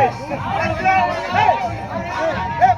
Hey! Hey! Hey!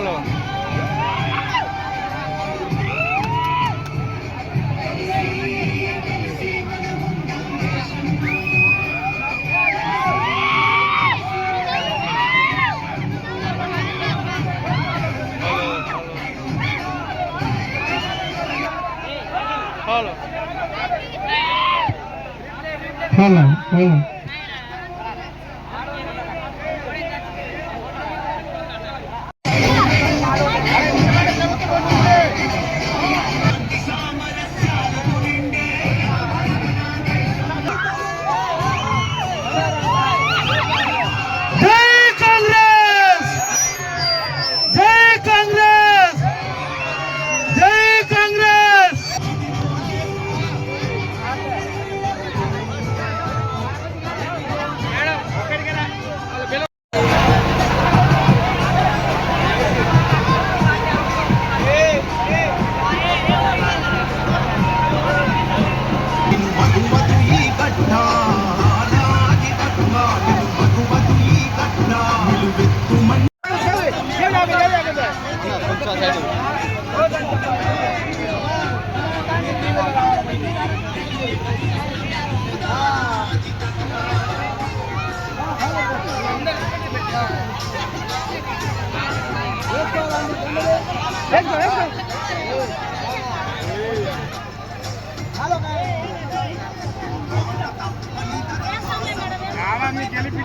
solo. Hello, hello.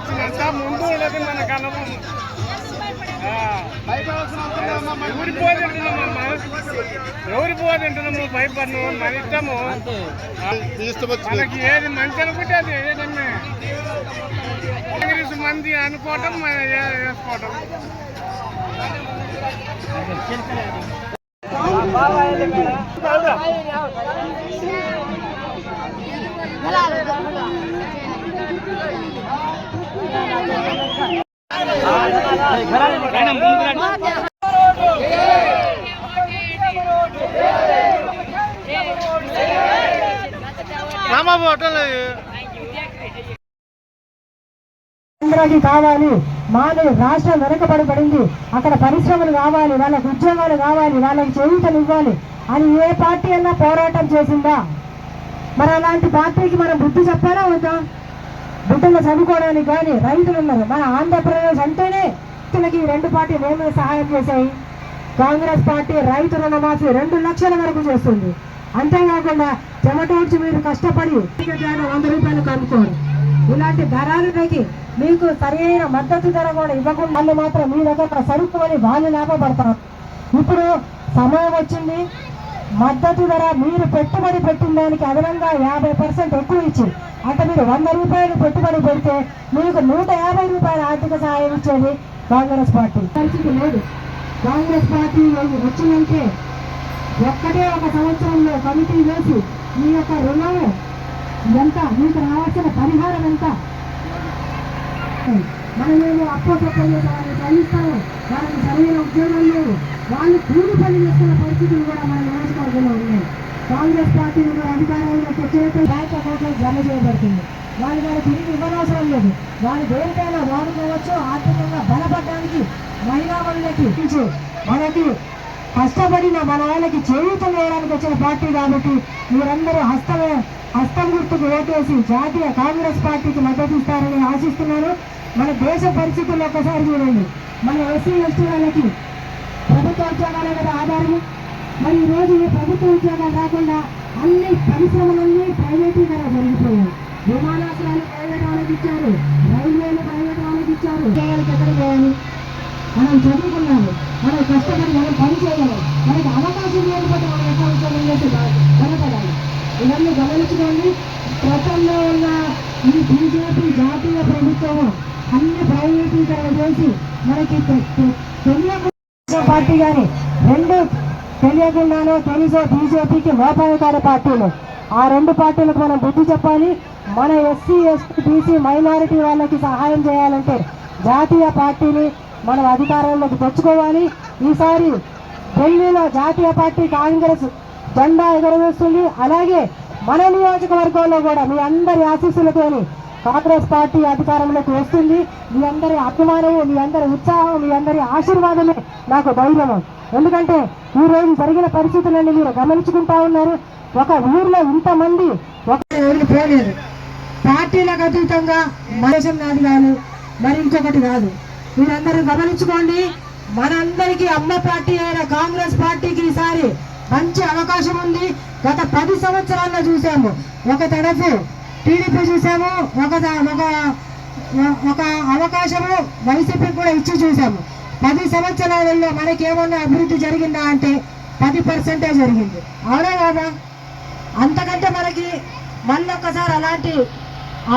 కాలాన్ని ముందు ఉండదు మన కళ్ళము ఎవరి పోదంటున్నామమ్మా ఎవరి పోదంటున్నాము భయపడను మన ఇష్టము మనకి ఏది మంచి అనుకుంటే అది ఏదన్నా మంది అనుకోవటం మనం ఏ- వేసుకోవటం రామాబు హోటల్ కావాలి. మాది రాష్ట్రం వెనకబడి పడింది అక్కడ పరిశ్రమలు కావాలి వాళ్ళకి ఉద్యోగాలు కావాలి వాళ్ళకి చేయూతలు ఇవ్వాలి అని ఏ పార్టీ అయినా పోరాటం చేసిందా? మరి అలాంటి పార్టీకి మనం బుద్ధి చెప్పాలా వద్దా? బిడ్డలు చదువుకోవడానికి కానీ రైతులు ఉన్నారు. మన ఆంధ్రప్రదేశ్ అంటేనే రైతులకి రెండు పార్టీలు ఏమేమి సహాయం చేశాయి? కాంగ్రెస్ పార్టీ రైతు రుణమాఫీ రెండు లక్షల వరకు చేస్తుంది. అంతేకాకుండా చెమటోడ్చి మీరు కష్టపడి వంద రూపాయలు కనుక్కోరు. ఇలాంటి ధరలకి మీకు సరైన మద్దతు ధర కూడా ఇవ్వకుండా వాళ్ళు మాత్రం మీ దగ్గర సరుకుని వాళ్ళు లాభపడతారు. ఇప్పుడు సమయం వచ్చింది. మద్దతు ధర మీరు పెట్టుబడి పెట్టిన దానికి అదనంగా యాభై పర్సెంట్ ఎక్కువ ఇచ్చి అంటే మీరు వంద రూపాయలు పెట్టుబడి పెడితే మీకు నూట యాభై రూపాయల ఆర్థిక సహాయం ఇచ్చేది కాంగ్రెస్ పార్టీ. పరిస్థితి లేదు. కాంగ్రెస్ పార్టీ వచ్చిందంటే ఒక్కటే ఒక సంవత్సరంలో కమిటీ వేసి మీ యొక్క రుణం ఎంత మీకు రావాల్సిన పరిహారం ఎంత? మనమేమో అప్పో తప్ప వాళ్ళని చదివిస్తాము వాళ్ళకి సరైన ఉద్యోగాలు లేవు వాళ్ళు కూలి పని చేస్తున్న పరిస్థితులు కూడా మన నియోజకవర్గంలో ఉన్నాయి. కాంగ్రెస్ పార్టీ అధికారంలో అధికారంలోకి వచ్చేట బ్యాంక్ అకౌంట్లో జమ చేయబడుతుంది. వాళ్ళు వాళ్ళు తిరిగి ఇవ్వనవసరం లేదు. వాళ్ళు దేనికైనా వాడుకోవచ్చు ఆర్థికంగా బలపడడానికి మహిళా మనులకి మనకి కష్టపడిన మన వాళ్ళకి చేయూతం వేయడానికి వచ్చిన పార్టీ కాబట్టి మీరందరూ హస్తమే హస్తం గుర్తుకు ఓటేసి జాతీయ కాంగ్రెస్ పార్టీకి మద్దతు ఇస్తారని ఆశిస్తున్నాను. మన దేశ పరిస్థితులు ఒక్కసారి చూడండి. మన ఎస్సీ ఎస్టీ వాళ్ళకి ప్రభుత్వ ఉద్యోగాల మీద ఆధారం మరి ఈరోజు ఏ ప్రభుత్వ ఉద్యోగాలు రాకుండా అన్ని పరిశ్రమలన్నీ ప్రైవేటీకరణ జరిగిపోయాయి. విమానాశ్రయాలు ప్రైవేట్ వాళ్ళకి ఇచ్చారు రైల్వేలు ప్రైవేట్ వాళ్ళకి ఇచ్చారు. ఉద్యోగాలకు ఎక్కడ పోవాలి? మనం చదువుకున్నాము మనం కష్టపడి మనం పని చేయగలం. మనకి అవకాశం లేకపోతే మనం ఎక్కడ ఉద్యోగం చేసి బలపడాలి. ఇవన్నీ గమనించుకోండి. గతంలో ఉన్న ఈ బీజేపీ జాతీయ ప్రభుత్వం అన్ని ప్రైవేటీకరణ చేసి మనకి తె- పార్టీ కానీ రెండు తెలియకుండానే తెలుసో బీజేపీకి లోపాయకారి పార్టీలు. ఆ రెండు పార్టీలకు మనం బుద్ధి చెప్పాలి. మన ఎస్సీ ఎస్టీ బీసీ మైనారిటీ వాళ్ళకి సహాయం చేయాలంటే జాతీయ పార్టీని మనం అధికారంలోకి తెచ్చుకోవాలి. ఈసారి ఢిల్లీలో జాతీయ పార్టీ కాంగ్రెస్ జెండా ఎగరవేస్తుంది. అలాగే మన నియోజకవర్గంలో కూడా మీ అందరి ఆశీస్సులతోని కాంగ్రెస్ పార్టీ అధికారంలోకి వస్తుంది. మీ అందరి అభిమానము మీ అందరి ఉత్సాహం మీ అందరి ఆశీర్వాదమే నాకు ధైర్యము ఎందుకంటే ఈ రోజు జరిగిన పరిస్థితులన్నీ మీరు గమనించుకుంటా ఉన్నారు. ఒక ఊర్లో ఇంతమంది ఒక ఎవరికి పోలేదు. పార్టీలకు అతీతంగా మనుషం నాది కాదు మరి ఇంకొకటి కాదు. మీరందరూ గమనించుకోండి మనందరికీ అమ్మ పార్టీ అయిన కాంగ్రెస్ పార్టీకి ఈసారి మంచి అవకాశం ఉంది. గత పది సంవత్సరాల్లో చూసాము ఒక తరఫు టీడీపీ చూసాము ఒక ఒక ఒక అవకాశము వైసీపీ కూడా ఇచ్చి చూసాము. పది సంవత్సరాలలో మనకి ఏమన్నా అభివృద్ధి జరిగిందా అంటే పది పర్సెంటే జరిగింది. అవునా కాదా అంతకంటే మనకి మళ్ళీ ఒక్కసారి అలాంటి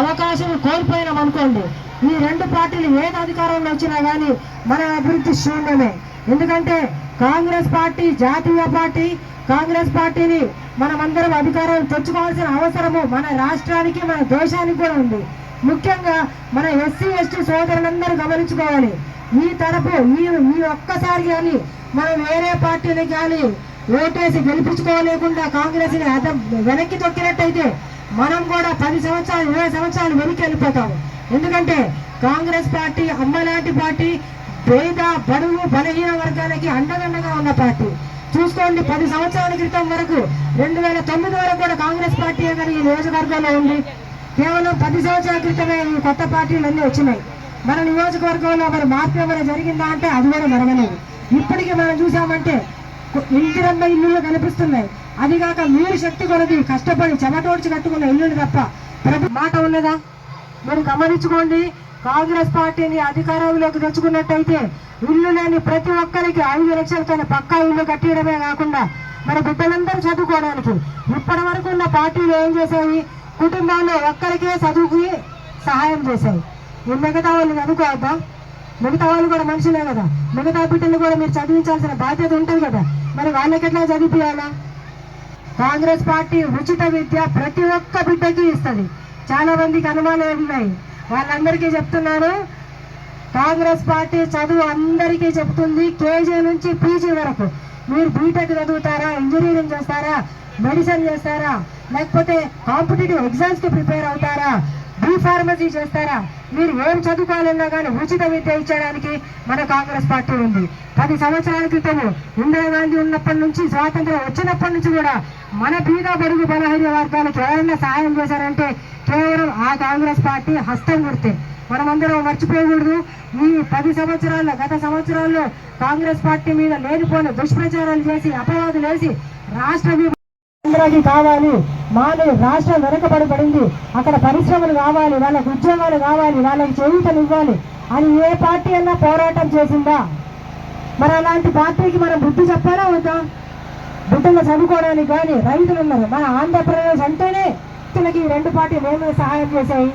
అవకాశం కోల్పోయినాం అనుకోండి ఈ రెండు పార్టీలు ఏది అధికారంలో వచ్చినా కానీ మన అభివృద్ధి శూన్యమే. ఎందుకంటే కాంగ్రెస్ పార్టీ జాతీయ పార్టీ కాంగ్రెస్ పార్టీని మనమందరం అధికారం తెచ్చుకోవాల్సిన అవసరము మన రాష్ట్రానికి మన దేశానికి కూడా ఉంది. ముఖ్యంగా మన ఎస్సీ ఎస్టీ సోదరులందరూ గమనించుకోవాలి. ఈ తరపు ఈ ఈ ఒక్కసారి కానీ మనం వేరే పార్టీని కానీ ఓటేసి గెలిపించుకోలేకుండా కాంగ్రెస్ని అద వెనక్కి తొక్కినట్టయితే మనం కూడా పది సంవత్సరాలు ఇరవై సంవత్సరాలు వెనక్కి వెళ్ళిపోతాము ఎందుకంటే కాంగ్రెస్ పార్టీ అమ్మలాంటి పార్టీ పేద బడుగు బలహీన వర్గాలకి అండదండగా ఉన్న పార్టీ. చూసుకోండి పది సంవత్సరాల క్రితం వరకు రెండు వేల తొమ్మిది వరకు కూడా కాంగ్రెస్ పార్టీ కానీ ఈ నియోజకవర్గంలో ఉంది. కేవలం పది సంవత్సరాల క్రితమే ఈ కొత్త పార్టీలు అన్నీ వచ్చినాయి. మన నియోజకవర్గంలో మరి మార్పు ఏమైనా జరిగిందా అంటే అది కూడా జరగలేదు. ఇప్పటికీ మనం చూసామంటే ఇంటిరమ్మ ఇల్లులు కనిపిస్తున్నాయి. అది కాక మీరు శక్తి కొలది కష్టపడి చెమటోడ్చి కట్టుకున్న ఇల్లులు తప్ప ప్రభు మాట ఉన్నదా? మీరు గమనించుకోండి. కాంగ్రెస్ పార్టీని అధికారంలోకి తెచ్చుకున్నట్టయితే ఇల్లు లేని ప్రతి ఒక్కరికి ఐదు లక్షలతో పక్కా ఇల్లు కట్టడమే కాకుండా మన బిడ్డలందరూ చదువుకోవడానికి ఇప్పటి వరకు ఉన్న పార్టీలు ఏం చేసాయి కుటుంబంలో ఒక్కరికే చదువుకి సహాయం చేశాయి. మిగతా వాళ్ళు చదువుకోవద్దా మిగతా వాళ్ళు కూడా మనుషులే కదా. మిగతా బిడ్డలు కూడా మీరు చదివించాల్సిన బాధ్యత ఉంటుంది కదా. మరి వాళ్ళకి ఎట్లా చదివించాలా కాంగ్రెస్ పార్టీ ఉచిత విద్య ప్రతి ఒక్క బిడ్డకి ఇస్తుంది. చాలా మందికి అనుమానాలు ఉన్నాయి. వాళ్ళందరికీ చెప్తున్నారు కాంగ్రెస్ పార్టీ చదువు అందరికీ చెప్తుంది కేజీ నుంచి పీజీ వరకు. మీరు బీటెక్ చదువుతారా ఇంజనీరింగ్ చేస్తారా మెడిసిన్ చేస్తారా లేకపోతే కాంపిటేటివ్ ఎగ్జామ్స్కి ప్రిపేర్ అవుతారా? ఫార్మసీ చేస్తారా? మీరు ఏం చదువుకోవాలన్నా కానీ ఉచిత విద్య ఇచ్చడానికి మన కాంగ్రెస్ పార్టీ ఉంది. పది సంవత్సరాల క్రితము ఇందిరాగాంధీ ఉన్నప్పటి నుంచి స్వాతంత్రం వచ్చినప్పటి నుంచి కూడా మన బీద బడుగు బలహీన వర్గాలకు ఎవరైనా సహాయం చేశారంటే కేవలం ఆ కాంగ్రెస్ పార్టీ హస్తం గుర్తే మనమందరం మర్చిపోకూడదు. ఈ పది సంవత్సరాల్లో గత సంవత్సరాల్లో కాంగ్రెస్ పార్టీ మీద లేనిపోయిన దుష్ప్రచారాలు చేసి అపవాదులు వేసి రాష్ట్ర విభ- కావాలి. మాది రాష్ట్రం వెనకబడి పడింది అక్కడ పరిశ్రమలు కావాలి వాళ్ళకి ఉద్యోగాలు కావాలి వాళ్ళకి చేయూతలు ఇవ్వాలి అని ఏ పార్టీ అన్నా పోరాటం చేసిందా? మరి అలాంటి పార్టీకి మనం బుద్ధి చెప్పాలా వద్దా? బిడ్డలు చదువుకోవడానికి కానీ రైతులు ఉన్నారు. మన ఆంధ్రప్రదేశ్ అంటేనే రైతులకి రెండు పార్టీలు ఏమేమి సహాయం చేశాయి?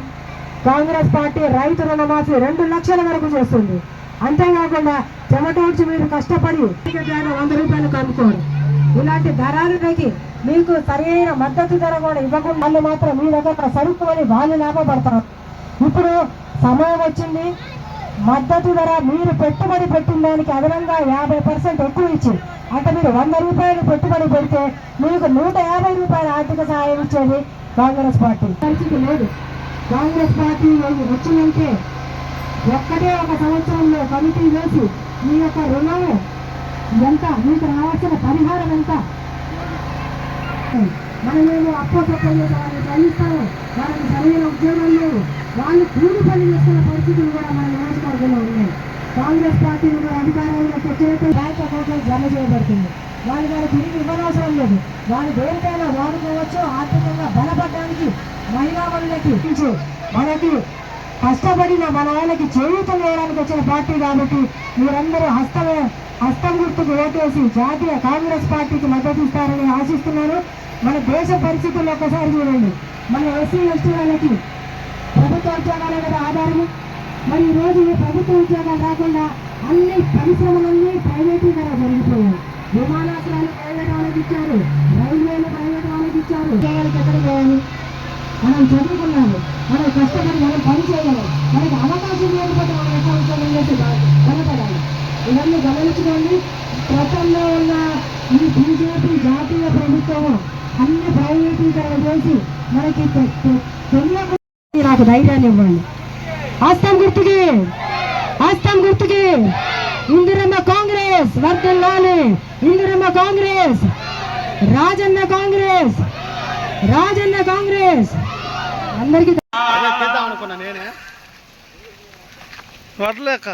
కాంగ్రెస్ పార్టీ రైతు రుణమాఫీ రెండు లక్షల వరకు చేస్తుంది. అంతేకాకుండా చెమటోడ్చి మీరు కష్టపడి వంద రూపాయలు కనుక్కోరు ఇలాంటి ధరలకి మీకు సరైన మద్దతు ధర కూడా ఇవ్వకుండా వాళ్ళు మాత్రం మీ దగ్గర సరుకు అని వాళ్ళు లాభపడతారు. ఇప్పుడు సమయం వచ్చింది. మద్దతు ధర మీరు పెట్టుబడి పెట్టిన దానికి అదనంగా యాభై పర్సెంట్ ఎక్కువ ఇచ్చి అంటే మీరు వంద రూపాయలు పెట్టుబడి పెడితే మీకు నూట యాభై రూపాయల ఆర్థిక సహాయం ఇచ్చేది కాంగ్రెస్ పార్టీ. పరిస్థితి లేదు. కాంగ్రెస్ పార్టీ వచ్చిందంటే ఒక్కటే ఒక సంవత్సరంలో కమిటీ వేసి మీ యొక్క రుణము ఎంత? మీకు రావాల్సిన పరిహారం ఎంత? మనమేమో అప్పో తప్ప వాళ్ళని చదివిస్తాము వాళ్ళకి సరైన ఉద్యోగం లేవు. వాళ్ళు కూలి పని చేస్తున్న పరిస్థితులు కూడా మన నియోజకవర్గంలో ఉన్నాయి. కాంగ్రెస్ పార్టీ కూడా అధికారంలోకి వచ్చేట్టు బ్యాంక్ అకౌంట్లో జమ చేయబడుతుంది వాళ్ళు గారు తిరిగి ఇవ్వనవసరం లేదు. వాళ్ళు దేనికైనా వాడుకోవచ్చు ఆర్థికంగా బలపడడానికి మహిళా మనులకి మనకి కష్టపడిన మన వాళ్ళకి చేయూతం వేయడానికి వచ్చిన పార్టీ కాబట్టి మీరందరూ హస్తమే హస్తం గుర్తుకు ఓటేసి జాతీయ కాంగ్రెస్ పార్టీకి మద్దతు ఇస్తారని ఆశిస్తున్నాను. మన దేశ పరిస్థితుల్లో ఒకసారి చూడండి. మన ఎస్సీ ఎస్టీ వాళ్ళకి ప్రభుత్వ ఉద్యోగాలే కదా ఆధారం మరి ఈరోజు రోజు ఈ ప్రభుత్వ ఉద్యోగాలు రాకుండా అన్ని పరిశ్రమలన్నీ ప్రైవేటీకరణ జరిగిపోయాయి. విమానాశ్రయాలు ప్రైవేట్ వాళ్ళకి ఇచ్చారు. రైల్వేలు ప్రైవేట్ వాళ్ళకి ఇచ్చారు. ఉద్యోగాలకు ఎక్కడ పోయాలి మనం చదువుకున్నాము. మనం కష్టపడి మనం పని చేయగలం. మనకి అవకాశం లేకపోతే మనం ఎక్కడ ఉద్యోగం చేసి బలపడాలి ఇవన్నీ గమనించుకోండి. గతంలో ఉన్న ఈ బీజేపీ జాతీయ ప్రభుత్వం అన్ని ప్రైవేటీకరణ చేసి మనకి తెలియకుండా నాకు ధైర్యాన్ని ఇవ్వండి. ఆస్తాం గుర్తుకి ఆస్తాం గుర్తుకి. ఇందిరమ్మ కాంగ్రెస్ వర్దల్లాలి ఇందిరమ్మ కాంగ్రెస్ రాజన్న కాంగ్రెస్ రాజన్న కాంగ్రెస్. అందరికీ వడ్లేక